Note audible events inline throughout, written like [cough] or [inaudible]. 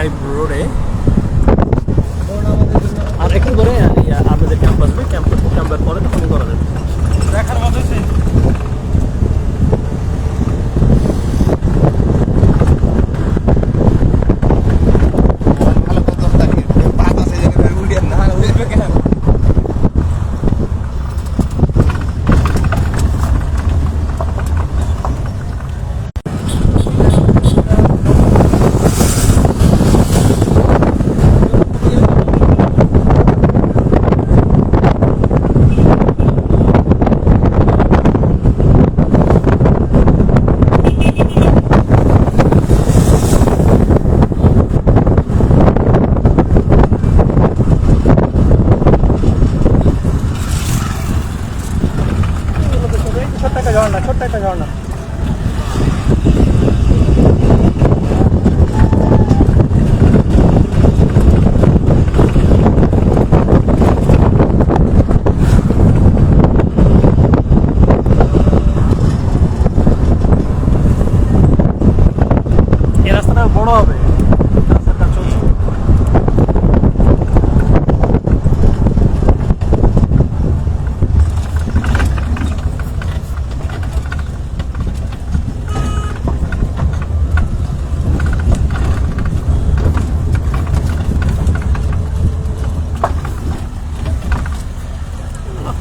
drive road eh ছোট্ট একটা ঝর্ণা ছোট্ট একটা ঝর্ণা এই রাস্তাটা বড় হবে রাস্তার কাজ চলছে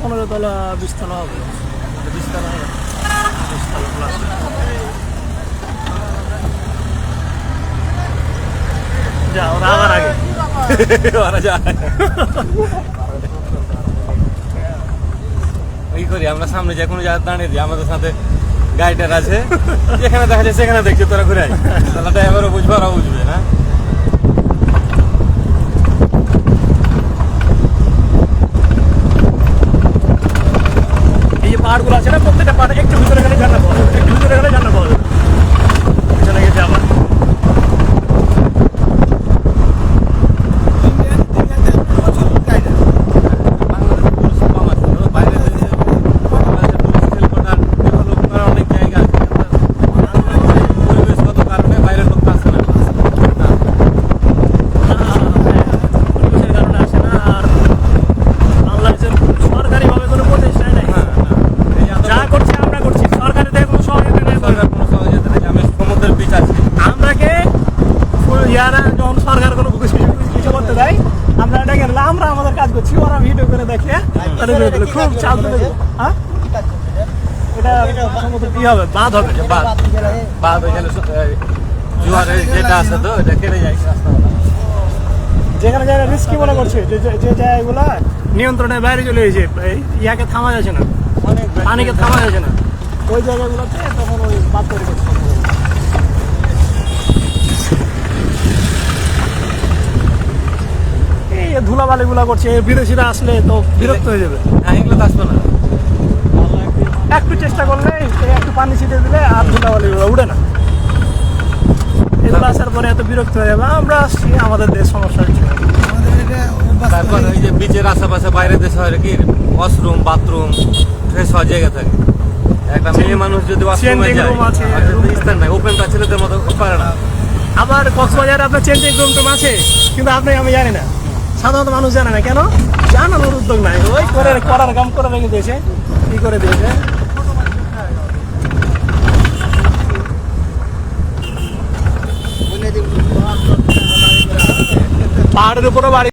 পনেরো তলা বিশ হবে। যা, ওরা আবার আগে। [laughs] ওরা এই করি, আমরা সামনে যে কোনো জায়গায় দাঁড়িয়ে দিই, আমাদের সাথে গাইডার আছে। যেখানে দেখা যায় সেখানে দেখছি, তোরা ঘুরে তাহলে এবারও বুঝব, ওরাও বুঝবে, না? পাহাড়গুলো আছে না প্রত্যেকটা পাহাড় একটু ভিতরে গেলে জানা পাওয়া যাবে একটু ভিতরে গেলে জানা পাওয়া যাবে পিছনে গেছে আবার বাংলাদেশে টুরিস্ট কম আছে তো বাইরে থেকে বাংলাদেশে টুরিস্ট হেলিকপ্টার ডেভেলপ করার অনেক জায়গা আছে পরিবেশগত কারণে বাইরের লোক আসে না পরিবেশের কারণে আসে না আর বাংলাদেশের সরকারিভাবে কোনো প্রচেষ্টাই নেই হ্যাঁ, না, এই যে যা আদর- করছে আমরা করছি সরকারি থেকে কোনো সহযোগিতা নেই সরকার কোনো সহযোগিতা নেই আমি সমুদ্রের বিচ আছে আমরাকে ফুল ইয়ারা যখন সরকার কোনো কিছু কিছু করতে দেয় আমরা এটা গেলে আমরা আমাদের কাজ করছি ওরা ভিডিও করে দেখে খুব চাপ হ্যাঁ? এটা সম্ভবত কি হবে? বাদ হবে বাদ বাদ ওইখানে জোয়ারের যেটা আছে তো এটা কেটে যায় যেখানে জায়গা রিস্কি মনে করছে যে জায়গাগুলো নিয়ন্ত্রণের বাইরে চলে গেছে ইয়াকে থামা যাচ্ছে না। পানিকে থামা যাচ্ছে না। ওই জায়গাগুলোতে তখন ওই বাদ করে এই ধুলাবালি গুলা করছে বিদেশিরা আসলে তো বিরক্ত হয়ে যাবে। হ্যাঁ এগুলো তো আসবে না। একটু চেষ্টা করলে একটু পানি ছিটে দিলে আর ধুলাবালি গুলো উঠে না। এগুলো আসার পরে এত বিরক্ত হয়ে যাবে আমরা আসছি আমাদের দেশ সমস্যা হচ্ছে। তারপর ওই যে বিচের আশেপাশে বাইরে দেশে হয় কি ওয়াশরুম বাথরুম ফ্রেশ হওয়ার জায়গা থাকে। একটা মেয়ে মানুষ যদি ওয়াশরুমে যায় স্থান নাই ওপেন তা ছেলেদের মতো পারে না। আবার কক্সবাজারে আপনার চেঞ্জিং রুম টুম আছে কিন্তু আপনি আমি জানি না। সাধারণত মানুষ জানে না কেন? জানানোর উদ্যোগ নাই। ওই করে করার কাম করে রেখে দিয়েছে। কি করে দিয়েছে? পাহাড়ের উপরে বাড়ি